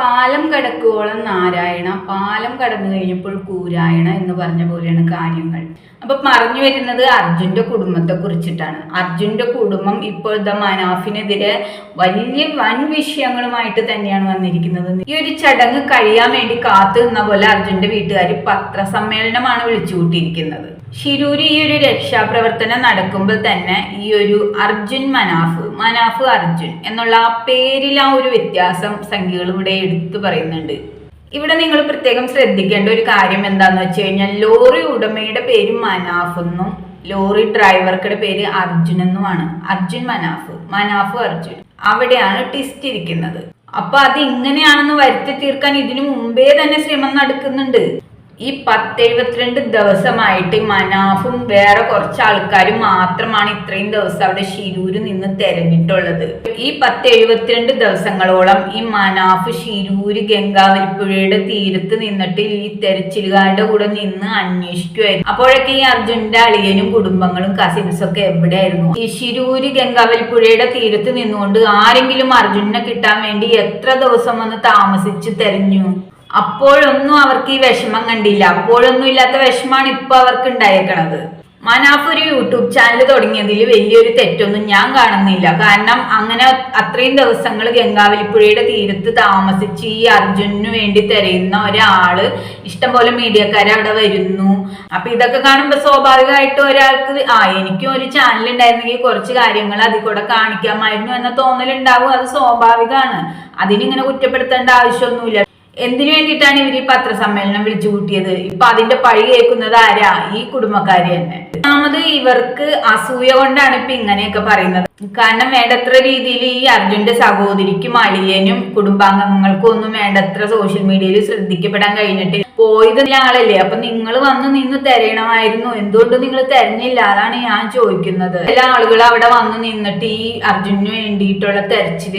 പാലം കടക്കുവോളം നാരായണ പാലം കടന്നു കഴിഞ്ഞപ്പോൾ കൂരായണ എന്ന് പറഞ്ഞ പോലെയാണ് കാര്യങ്ങൾ. അപ്പൊ പറഞ്ഞു വരുന്നത് അർജുന്റെ കുടുംബത്തെ കുറിച്ചിട്ടാണ്. അർജുന്റെ കുടുംബം ഇപ്പോഴത്തെ മനാഫിനെതിരെ വലിയ വൻ വിഷയങ്ങളുമായിട്ട് തന്നെയാണ് വന്നിരിക്കുന്നത്. ഈ ഒരു ചടങ്ങ് കഴിയാൻ വേണ്ടി കാത്തു നിന്ന പോലെ അർജുന്റെ വീട്ടുകാർ പത്രസമ്മേളനമാണ് വിളിച്ചു കൂട്ടിയിരിക്കുന്നത് ഷിരൂര് ഈ ഒരു രക്ഷാപ്രവർത്തനം നടക്കുമ്പോൾ തന്നെ ഈ ഒരു അർജുൻ മനാഫ് മനാഫ് അർജുൻ എന്നുള്ള ആ പേരിൽ ആ ഒരു വ്യത്യാസം സംഖ്യകൾ എടുത്തു പറയുന്നുണ്ട്. ഇവിടെ നിങ്ങൾ പ്രത്യേകം ശ്രദ്ധിക്കേണ്ട ഒരു കാര്യം എന്താന്ന് വെച്ച് കഴിഞ്ഞാൽ ലോറി ഉടമയുടെ പേര് മനാഫ് എന്നും ലോറി ഡ്രൈവർക്കുടെ പേര് അർജുൻ എന്നുമാണ്. അർജുൻ മനാഫ് മനാഫ് അർജുൻ. അവിടെയാണ് ട്വിസ്റ്റ് ഇരിക്കുന്നത്. അപ്പൊ അത് ഇങ്ങനെയാണെന്ന് വരുത്തി തീർക്കാൻ ഇതിനു മുമ്പേ തന്നെ ശ്രമം നടക്കുന്നുണ്ട്. ഈ പത്തെഴുപത്തിരണ്ട് ദിവസമായിട്ട് മനാഫും വേറെ കുറച്ച് ആൾക്കാരും മാത്രമാണ് ഇത്രയും ദിവസം അവിടെ ഷിരൂര് നിന്ന് തെരഞ്ഞിട്ടുള്ളത്. ഈ പത്തെഴുപത്തിരണ്ട് ദിവസങ്ങളോളം ഈ മനാഫ് ഷിരൂര് ഗംഗാവരിപ്പുഴയുടെ തീരത്ത് നിന്നിട്ട് ഈ തെരച്ചിലുകാരുടെ കൂടെ നിന്ന് അന്വേഷിക്കുമായിരുന്നു അപ്പോഴൊക്കെ ഈ അർജുന്റെ അളിയനും കുടുംബങ്ങളും കസിൻസും ഒക്കെ എവിടെയായിരുന്നു? ഈ ഷിരൂര് ഗംഗാവരിപ്പുഴയുടെ തീരത്ത് നിന്നുകൊണ്ട് ആരെങ്കിലും അർജുനെ കിട്ടാൻ വേണ്ടി എത്ര ദിവസം വന്ന് താമസിച്ച് തെരഞ്ഞു? അപ്പോഴൊന്നും അവർക്ക് ഈ വിഷമം കണ്ടില്ല. അപ്പോഴൊന്നും ഇല്ലാത്ത വിഷമാണ് ഇപ്പൊ അവർക്ക് ഉണ്ടായേക്കണത്. മനാഫ് ഒരു യൂട്യൂബ് ചാനൽ തുടങ്ങിയതിൽ വലിയൊരു തെറ്റൊന്നും ഞാൻ കാണുന്നില്ല. കാരണം അങ്ങനെ അത്രയും ദിവസങ്ങൾ ഗംഗാവലിപ്പുഴയുടെ തീരത്ത് താമസിച്ച് ഈ അർജുനു വേണ്ടി തിരയുന്ന ഒരാൾ ഇഷ്ടംപോലെ മീഡിയക്കാരെ അവിടെ വരുന്നു. അപ്പൊ ഇതൊക്കെ കാണുമ്പോൾ സ്വാഭാവികമായിട്ട് ഒരാൾക്ക് ആ എനിക്കും ഒരു ചാനൽ ഉണ്ടായിരുന്നെങ്കിൽ കുറച്ച് കാര്യങ്ങൾ അതിൽ കൂടെ കാണിക്കാമായിരുന്നു എന്ന തോന്നലുണ്ടാവും. അത് സ്വാഭാവികമാണ്. അതിനിങ്ങനെ കുറ്റപ്പെടുത്തേണ്ട ആവശ്യമൊന്നുമില്ല. എന്തിനു വേണ്ടിയിട്ടാണ് ഇവർ ഈ പത്രസമ്മേളനം വിളിച്ചു കൂട്ടിയത്? ഇപ്പൊ അതിന്റെ പഴി കേൾക്കുന്നത് ആരാ? ഈ കുടുംബക്കാര് തന്നെ. ഒന്നാമത് ഇവർക്ക് അസൂയ കൊണ്ടാണ് ഇപ്പൊ ഇങ്ങനെയൊക്കെ പറയുന്നത്. കാരണം വേണ്ടത്ര രീതിയിൽ ഈ അർജുന്റെ സഹോദരിക്കും അളിയനും കുടുംബാംഗങ്ങൾക്കും ഒന്നും വേണ്ടത്ര സോഷ്യൽ മീഡിയയിൽ ശ്രദ്ധിക്കപ്പെടാൻ കഴിഞ്ഞിട്ട് പോയത് ആളല്ലേ? അപ്പൊ നിങ്ങൾ വന്ന് നിന്ന് തിരയണമായിരുന്നു. എന്തുകൊണ്ട് നിങ്ങൾ തെരഞ്ഞില്ല? അതാണ് ഞാൻ ചോദിക്കുന്നത്. എല്ലാ ആളുകൾ അവിടെ വന്ന് നിന്നിട്ട് ഈ അർജുനു വേണ്ടിയിട്ടുള്ള തെരച്ചിൽ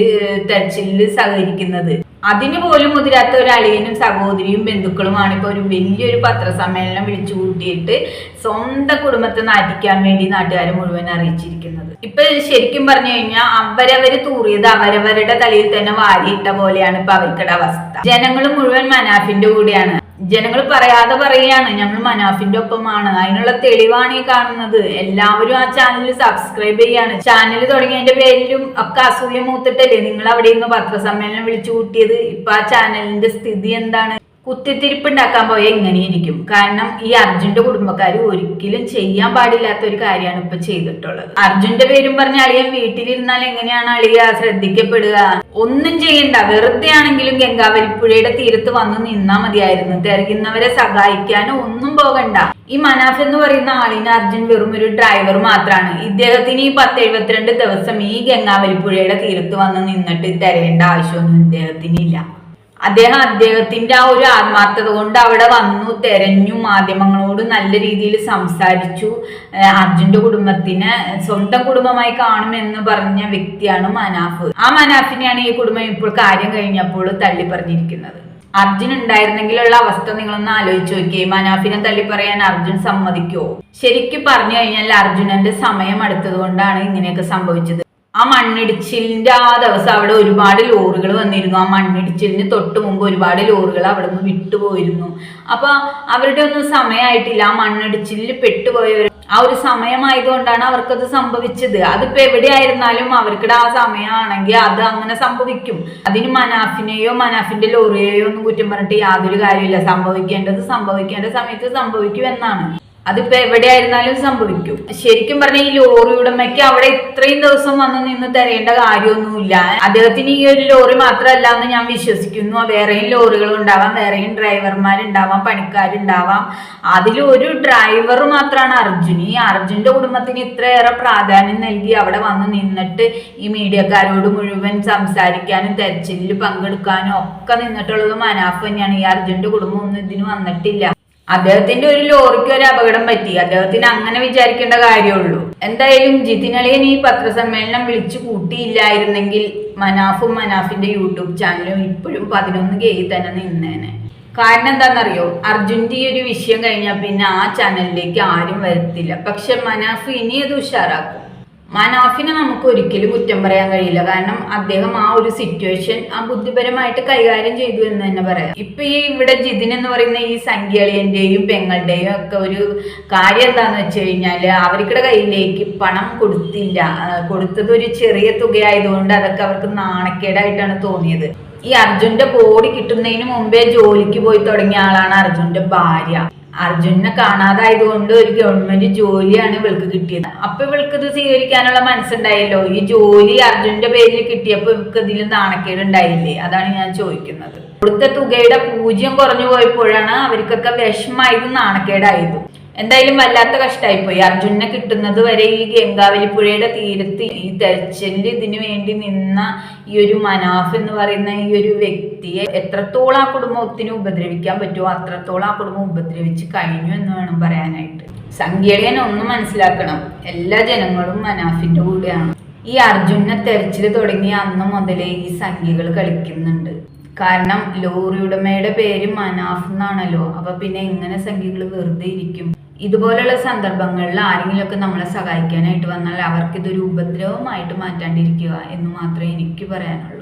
തെരച്ചിലിൽ സഹകരിക്കുന്നത്. അതിന് പോലും മുതിരാത്ത ഒരു അളിയനും സഹോദരിയും ബന്ധുക്കളുമാണ് ഇപ്പൊ ഒരു വലിയൊരു പത്രസമ്മേളനം വിളിച്ചു കൂട്ടിയിട്ട് സ്വന്തം കുടുംബത്തെ നാട്ടിക്കാൻ വേണ്ടി നാട്ടുകാരെ മുഴുവൻ അറിയിച്ചിരിക്കുന്നത്. ഇപ്പൊ ശരിക്കും പറഞ്ഞു കഴിഞ്ഞാൽ അവരവര് തൂറിയത് അവരവരുടെ തലയിൽ തന്നെ വാരിയിട്ട പോലെയാണ് ഇപ്പൊ അവർക്കുടെ അവസ്ഥ. ജനങ്ങൾ മുഴുവൻ മനാഫിന്റെ കൂടെയാണ്. ജനങ്ങൾ പറയാതെ പറയുകയാണ് ഞങ്ങൾ മനാഫിന്റെ ഒപ്പമാണ്. അതിനുള്ള തെളിവാണ് ഈ കാണുന്നത്. എല്ലാവരും ആ ചാനൽ സബ്സ്ക്രൈബ് ചെയ്യാണ്. ചാനൽ തുടങ്ങിയതിന്റെ പേരിലും ഒക്കെ അസൂയ മൂത്തിട്ടല്ലേ നിങ്ങൾ അവിടെ നിന്ന് പത്രസമ്മേളനം വിളിച്ചു കൂട്ടിയത്? ഇപ്പൊ ആ ചാനലിന്റെ സ്ഥിതി എന്താണ്? കുത്തിത്തിരിപ്പ് ഉണ്ടാക്കാൻ പോയ എങ്ങനെയിരിക്കും? കാരണം ഈ അർജുന്റെ കുടുംബക്കാർ ഒരിക്കലും ചെയ്യാൻ പാടില്ലാത്ത ഒരു കാര്യമാണ് ഇപ്പൊ ചെയ്തിട്ടുള്ളത്. അർജുന്റെ പേരും പറഞ്ഞ അളിയൻ വീട്ടിലിരുന്നാൽ എങ്ങനെയാണ് അളിയ ശ്രദ്ധിക്കപ്പെടുക? ഒന്നും ചെയ്യണ്ട. വെറുതെ ആണെങ്കിലും ഗംഗാവലിപ്പുഴയുടെ തീരത്ത് വന്ന് നിന്നാ മതിയായിരുന്നു. തിരയുന്നവരെ സഹായിക്കാനോ ഒന്നും പോകണ്ട. ഈ മനാഫ് എന്ന് പറയുന്ന ആളിന് അർജുൻ വെറും ഒരു ഡ്രൈവർ മാത്രമാണ് ഇദ്ദേഹത്തിന് ഈ പത്ത് എഴുപത്തിരണ്ട് ദിവസം ഈ ഗംഗാവലിപ്പുഴയുടെ തീരത്ത് വന്ന് നിന്നിട്ട് തിരയേണ്ട ആവശ്യമൊന്നും ഇദ്ദേഹത്തിനില്ല. അദ്ദേഹം അദ്ദേഹത്തിന്റെ ആ ഒരു ആത്മാർത്ഥത കൊണ്ട് അവിടെ വന്നു തെരഞ്ഞു മാധ്യമങ്ങളോട് നല്ല രീതിയിൽ സംസാരിച്ചു. അർജുന്റെ കുടുംബത്തിനെ സ്വന്തം കുടുംബമായി കാണുമെന്ന് പറഞ്ഞ വ്യക്തിയാണ് മനാഫ്. ആ മനാഫിനെയാണ് ഈ കുടുംബം ഇപ്പോൾ കാര്യം കഴിഞ്ഞപ്പോൾ തള്ളി പറഞ്ഞിരിക്കുന്നത് അർജുൻ ഉണ്ടായിരുന്നെങ്കിലുള്ള അവസ്ഥ നിങ്ങളൊന്ന് ആലോചിച്ച് നോക്കിയേ. മനാഫിനെ തള്ളി പറയാൻ അർജുൻ സമ്മതിക്കുമോ ശരിക്കും പറഞ്ഞു കഴിഞ്ഞാൽ അർജുനന്റെ സമയം അടുത്തത് കൊണ്ടാണ് ഇങ്ങനെയൊക്കെ സംഭവിച്ചത്. ആ മണ്ണിടിച്ചിലിന്റെ ആ ദിവസം അവിടെ ഒരുപാട് ലോറികൾ വന്നിരുന്നു. ആ മണ്ണിടിച്ചിലിന് തൊട്ട് മുമ്പ് ഒരുപാട് ലോറികൾ അവിടെ നിന്ന് വിട്ടുപോയിരുന്നു. അപ്പൊ അവരുടെ ഒന്നും സമയമായിട്ടില്ല ആ മണ്ണിടിച്ചിലിൽ പെട്ടുപോയവർ ആ ഒരു സമയമായതുകൊണ്ടാണ് അവർക്കത് സംഭവിച്ചത്. അതിപ്പോ എവിടെയായിരുന്നാലും അവർക്കിടെ ആ സമയമാണെങ്കിൽ അത് അങ്ങനെ സംഭവിക്കും. അതിന് മനാഫിനെയോ മനാഫിന്റെ ലോറിയെയോ ഒന്നും കുറ്റം പറഞ്ഞിട്ട് യാതൊരു കാര്യമില്ല സംഭവിക്കേണ്ടത് സംഭവിക്കേണ്ട സമയത്ത് സംഭവിക്കും എന്നാണ്. അതിപ്പോ എവിടെയായിരുന്നാലും സംഭവിക്കും. ശരിക്കും പറഞ്ഞ ഈ ലോറി ഉടമയ്ക്ക് അവിടെ ഇത്രയും ദിവസം വന്ന് നിന്ന് തരേണ്ട കാര്യമൊന്നുമില്ല. അദ്ദേഹത്തിന് ഈ ഒരു ലോറി മാത്രമല്ല എന്ന് ഞാൻ വിശ്വസിക്കുന്നു. വേറെയും ലോറികൾ ഉണ്ടാവാം വേറെയും ഡ്രൈവർമാരുണ്ടാവാം പണിക്കാരുണ്ടാവാം. അതിൽ ഒരു ഡ്രൈവർ മാത്രമാണ് അർജുൻ ഈ അർജുന്റെ കുടുംബത്തിന് ഇത്രയേറെ പ്രാധാന്യം നൽകി അവിടെ വന്ന് നിന്നിട്ട് ഈ മീഡിയക്കാരോട് മുഴുവൻ സംസാരിക്കാനും തെരച്ചിലിൽ പങ്കെടുക്കാനും ഒക്കെ നിന്നിട്ടുള്ളത് മനാഫ് തന്നെയാണ് ഈ അർജുന്റെ കുടുംബം ഒന്നും ഇതിന് വന്നിട്ടില്ല. അദ്ദേഹത്തിന്റെ ഒരു ലോറിക്ക് ഒരു അപകടം പറ്റി. അദ്ദേഹത്തിന് അങ്ങനെ വിചാരിക്കേണ്ട കാര്യമുള്ളൂ. എന്തായാലും ജിതിൻ അളിയൻ ഈ പത്രസമ്മേളനം വിളിച്ചു കൂട്ടിയില്ലായിരുന്നെങ്കിൽ മനാഫും മനാഫിന്റെ യൂട്യൂബ് ചാനലും ഇപ്പോഴും പതിനൊന്ന് കെയിൽ തന്നെ നിന്നേനെ. കാരണം എന്താണെന്നറിയോ? അർജുന്റെ ഈ ഒരു വിഷയം കഴിഞ്ഞാൽ പിന്നെ ആ ചാനലിലേക്ക് ആരും വരത്തില്ല. പക്ഷെ മനാഫ് ഇനി അത് ഉഷാറാക്കും. മനാഫിനെ നമുക്ക് ഒരിക്കലും കുറ്റം പറയാൻ കഴിയില്ല. കാരണം അദ്ദേഹം ആ ഒരു സിറ്റുവേഷൻ ആ ബുദ്ധിപരമായിട്ട് കൈകാര്യം ചെയ്തു എന്ന് തന്നെ പറയാം. ഇപ്പൊ ഈ ഇവിടെ ജിതിൻ എന്ന് പറയുന്ന ഈ സംഖ്യളിയന്റെയും പെങ്ങളുടെയും ഒക്കെ ഒരു കാര്യം എന്താന്ന് വെച്ച് കഴിഞ്ഞാൽ അവർക്കിടെ കയ്യിലേക്ക് പണം കൊടുത്തില്ല. കൊടുത്തത് ഒരു ചെറിയ തുകയായതുകൊണ്ട് അതൊക്കെ അവർക്ക് നാണക്കേടായിട്ടാണ് തോന്നിയത്. ഈ അർജുന്റെ ബോഡി കിട്ടുന്നതിന് മുമ്പേ ജോലിക്ക് പോയി തുടങ്ങിയ ആളാണ് അർജുന്റെ ഭാര്യ. അർജുനെ കാണാതായതുകൊണ്ട് ഒരു ഗവൺമെന്റ് ജോലിയാണ് ഇവൾക്ക് കിട്ടിയത്. അപ്പൊ ഇവൾക്ക് ഇത് സ്വീകരിക്കാനുള്ള മനസ്സുണ്ടായല്ലോ. ഈ ജോലി അർജുന്റെ പേരിൽ കിട്ടിയപ്പോ ഇവൾക്ക് ഇതിൽ നാണക്കേട് ഉണ്ടായില്ലേ? അതാണ് ഞാൻ ചോദിക്കുന്നത്. കൊടുത്ത തുകയുടെ പൂജ്യം കുറഞ്ഞു പോയപ്പോഴാണ് അവർക്കൊക്കെ വിഷമായത് നാണക്കേടായത്. എന്തായാലും വല്ലാത്ത കഷ്ടമായിപ്പോയി അർജുനെ കിട്ടുന്നത് വരെ ഈ ഗംഗാവലിപ്പുഴയുടെ തീരത്ത് ഈ തെരച്ചിലിൽ ഇതിനു വേണ്ടി നിന്ന ഈ ഒരു മനാഫ് എന്ന് പറയുന്ന ഈ ഒരു വ്യക്തിയെ എത്രത്തോളം ആ കുടുംബത്തിന് ഉപദ്രവിക്കാൻ പറ്റുമോ അത്രത്തോളം ആ കുടുംബം ഉപദ്രവിച്ച് കഴിഞ്ഞു എന്ന് വേണം പറയാനായിട്ട്. സംഖ്യകൻ ഒന്ന് മനസ്സിലാക്കണം. എല്ലാ ജനങ്ങളും മനാഫിന്റെ കൂടെയാണ്. ഈ അർജുനെ തെരച്ചിൽ തുടങ്ങിയ അന്ന് മുതലേ ഈ സംഖ്യകൾ കളിക്കുന്നുണ്ട്. കാരണം ലോറി ഉടമയുടെ പേര് മനാഫ് എന്നാണല്ലോ. അപ്പൊ പിന്നെ ഇങ്ങനെ സംഖ്യകൾ വെറുതെ ഇരിക്കും? ഇതുപോലുള്ള സന്ദർഭങ്ങളിൽ ആരെങ്കിലുമൊക്കെ നമ്മളെ സഹായിക്കാനായിട്ട് വന്നാൽ അവർക്ക് ഇതൊരു ഉപദ്രവമായിട്ട് മാറ്റാണ്ടിരിക്കുക എന്ന് മാത്രമേ എനിക്ക് പറയാനുള്ളൂ.